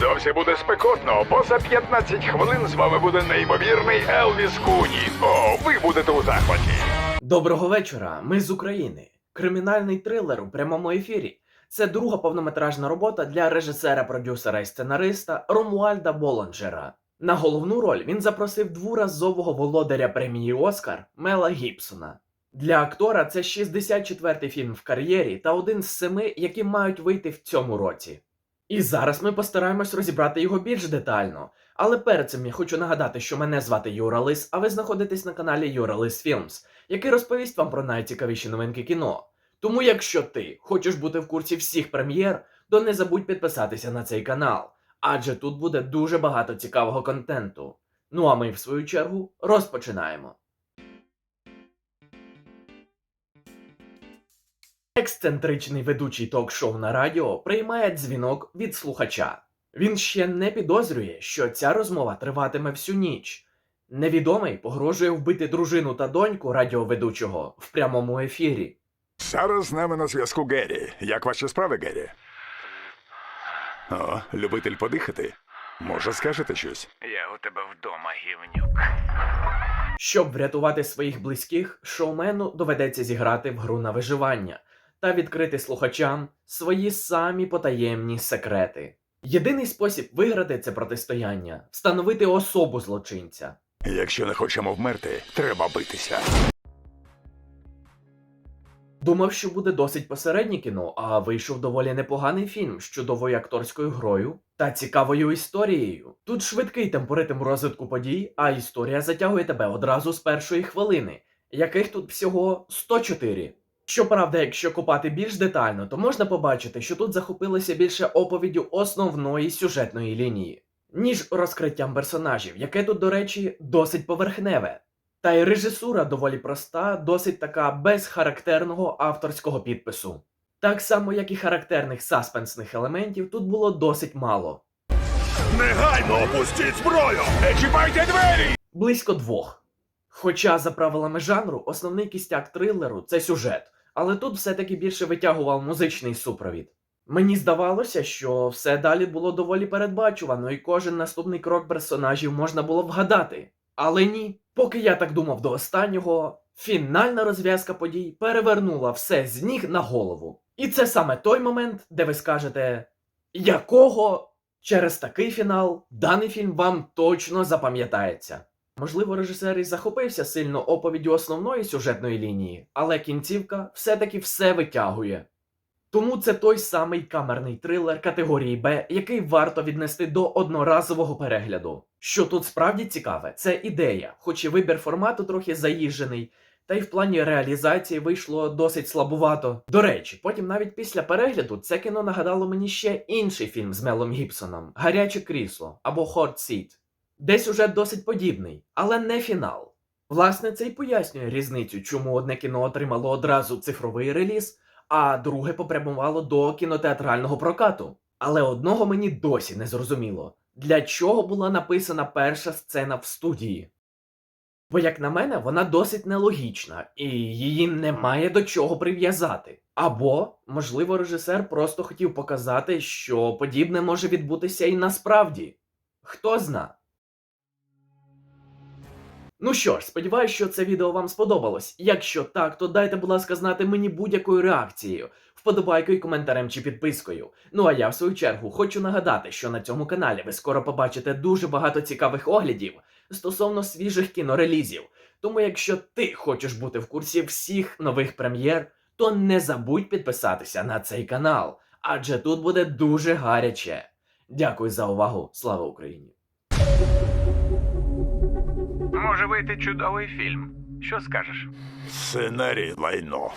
Досі буде спекотно, бо за 15 хвилин з вами буде неймовірний Елвіс Куні. О, ви будете у захваті. Доброго вечора. Ми з України. Кримінальний трилер у прямому ефірі. Це друга повнометражна робота для режисера, продюсера і сценариста Ромуальда Боланджера. На головну роль він запросив дворазового володаря премії Оскар Мела Гібсона. Для актора це 64-й фільм в кар'єрі та один з семи, які мають вийти в цьому році. І зараз ми постараємось розібрати його більш детально. Але перед цим я хочу нагадати, що мене звати Юра Лис, а ви знаходитесь на каналі Юра Лис Філмс, який розповість вам про найцікавіші новинки кіно. Тому, якщо ти хочеш бути в курсі всіх прем'єр, то не забудь підписатися на цей канал, адже тут буде дуже багато цікавого контенту. Ну а ми, в свою чергу, розпочинаємо. Ексцентричний ведучий ток-шоу на радіо приймає дзвінок від слухача. Він ще не підозрює, що ця розмова триватиме всю ніч. Невідомий погрожує вбити дружину та доньку радіоведучого в прямому ефірі. Зараз з нами на зв'язку Геррі. Як ваші справи, Геррі? О, любитель подихати. Може, скажете щось? Я у тебе вдома, гівнюк. Щоб врятувати своїх близьких, шоумену доведеться зіграти в гру на виживання та відкрити слухачам свої самі потаємні секрети. Єдиний спосіб виграти це протистояння встановити особу злочинця. Якщо не хочемо вмерти, треба битися. Думав, що буде досить посереднє кіно, а вийшов доволі непоганий фільм з чудовою акторською грою та цікавою історією. Тут швидкий темпоритм розвитку подій, а історія затягує тебе одразу з першої хвилини, яких тут всього 104. Щоправда, якщо копати більш детально, то можна побачити, що тут захопилося більше оповіддю основної сюжетної лінії, ніж розкриттям персонажів, яке тут, до речі, досить поверхневе. Та й режисура доволі проста, досить така без характерного авторського підпису. Так само, як і характерних саспенсних елементів, тут було досить мало. Негайно опустіть зброю! Не чіпайте двері! Близько двох. Хоча, за правилами жанру, основний кістяк трилеру це сюжет, але тут все-таки більше витягував музичний супровід. Мені здавалося, що все далі було доволі передбачувано, і кожен наступний крок персонажів можна було вгадати. Але ні, поки я так думав до останнього, фінальна розв'язка подій перевернула все з ніг на голову. І це саме той момент, де ви скажете, якого через такий фінал даний фільм вам точно запам'ятається. Можливо, режисер і захопився сильно оповіддю основної сюжетної лінії, але кінцівка все-таки все витягує. Тому це той самий камерний трилер категорії Б, який варто віднести до одноразового перегляду. Що тут справді цікаве, це ідея, хоч і вибір формату трохи заїжджений, та й в плані реалізації вийшло досить слабувато. До речі, потім навіть після перегляду це кіно нагадало мені ще інший фільм з Мелом Гібсоном Гаряче крісло або Hot Seat, де сюжет досить подібний, але не фінал. Власне, це й пояснює різницю, чому одне кіно отримало одразу цифровий реліз, а друге попрямувало до кінотеатрального прокату. Але одного мені досі не зрозуміло, для чого була написана перша сцена в студії. Бо, як на мене, вона досить нелогічна, і її немає до чого прив'язати. Або, можливо, режисер просто хотів показати, що подібне може відбутися і насправді. Хто зна. Ну що ж, сподіваюсь, що це відео вам сподобалось. Якщо так, то дайте, будь ласка, знати мені будь-якою реакцією, вподобайкою, коментарем чи підпискою. Ну а я в свою чергу хочу нагадати, що на цьому каналі ви скоро побачите дуже багато цікавих оглядів стосовно свіжих кінорелізів. Тому якщо ти хочеш бути в курсі всіх нових прем'єр, то не забудь підписатися на цей канал, адже тут буде дуже гаряче. Дякую за увагу. Слава Україні! Може вийти чудовий фільм. Що скажеш? Сценарій лайно.